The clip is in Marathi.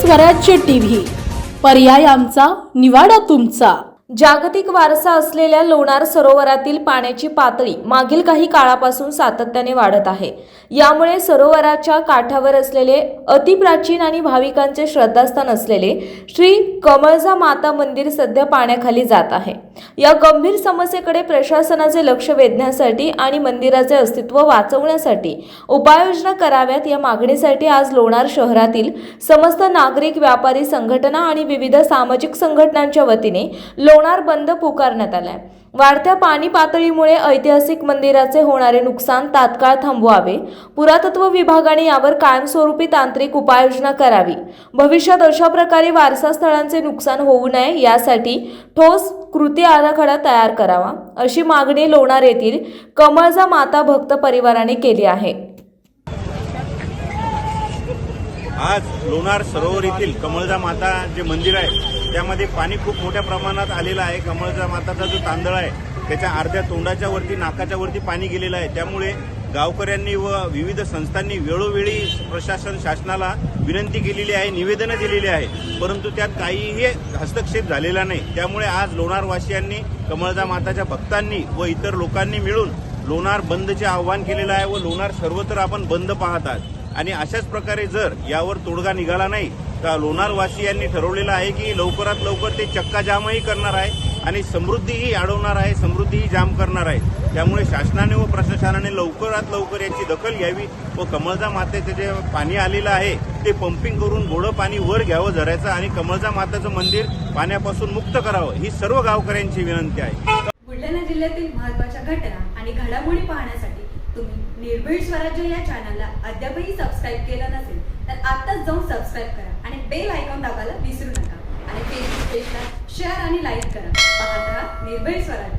स्वराज्य टीव्ही. पर्याय आमचा निवाडा तुमचा. जागतिक वारसा असलेल्या लोणार सरोवरातील पाण्याची पातळी मागील काही काळापासून सातत्याने वाढत आहे. यामुळे सरोवराच्या काठावर असलेले अतिप्राचीन आणि भाविकांचे श्रद्धास्थान असलेले श्री कमळजा माता मंदिर सध्या पाण्याखाली जात आहे. या गंभीर समस्येकडे प्रशासनाचे लक्ष वेधण्यासाठी आणि मंदिराचे अस्तित्व वाचवण्यासाठी उपाययोजना कराव्यात या मागणीसाठी आज लोणार शहरातील समस्त नागरिक व्यापारी संघटना आणि विविध सामाजिक संघटनांच्या वतीने लोणार बंद पुकारण्यात आलाय. वाढत्या पाणी पातळीमुळे ऐतिहासिक मंदिराचे होणारे नुकसान तात्काळ थांबवावे. पुरातत्व विभागाने यावर कायमस्वरूपी तांत्रिक उपाययोजना करावी. भविष्यात अशा प्रकारे वारसा स्थळांचे नुकसान होऊ नये यासाठी ठोस कृती आराखडा तयार करावा अशी मागणी लोणार येथील कमळजा माता भक्त परिवाराने केली आहे. आज लोणार सरोवर येथील कमळजा माता जे मंदिर आहे त्यामध्ये पाणी खूप मोठ्या प्रमाणात आलेलं आहे. कमळजा माताचा जो तांदळ आहे त्याच्या अर्ध्या तोंडाच्या वरती नाकाच्या वरती पाणी गेलेलं आहे. त्यामुळे गावकऱ्यांनी व विविध संस्थांनी वेळोवेळी प्रशासन शासनाला विनंती केलेली आहे निवेदनं दिलेली आहे. परंतु त्यात काहीही हस्तक्षेप झालेला नाही. त्यामुळे आज लोणारवासियांनी कमळजा माताच्या भक्तांनी व इतर लोकांनी मिळून लोणार बंदचे आव्हान केलेलं आहे व लोणार सर्वत्र आपण बंद पाहत आहात. आणि अशाच प्रकारे जर यावर तोडगा निघाला नाही तर लोणारवासियांनी ठरवलेलं आहे की लवकरात लवकर ते चक्काजामही करणार आहे. आणि समृद्धीही अडवणार आहे समृद्धीही जाम करणार आहे. त्यामुळे शासनाने व प्रशासनाने लवकरात लवकर याची दखल घ्यावी व कमळजा मातेचं जे पाणी आलेलं आहे ते पंपिंग करून गोडं पाणी वर घ्यावं झरायचं आणि कमळजा माताचं मंदिर पाण्यापासून मुक्त करावं ही सर्व गावकऱ्यांची विनंती आहे. बुलढाणा जिल्ह्यातील महत्त्वाच्या घटना आणि घडामोडी पाहण्यासाठी तुम्ही निर्भीड स्वराज्य या चॅनलला अद्यापही सबस्क्राईब केलं नसेल तर आत्ताच जाऊन सबस्क्राईब करा आणि बेल आयकॉन दाबायला विसरू नका. आणि फेसबुक पेजला शेअर आणि लाईक करा. पाहत राहा निर्भीड स्वराज्य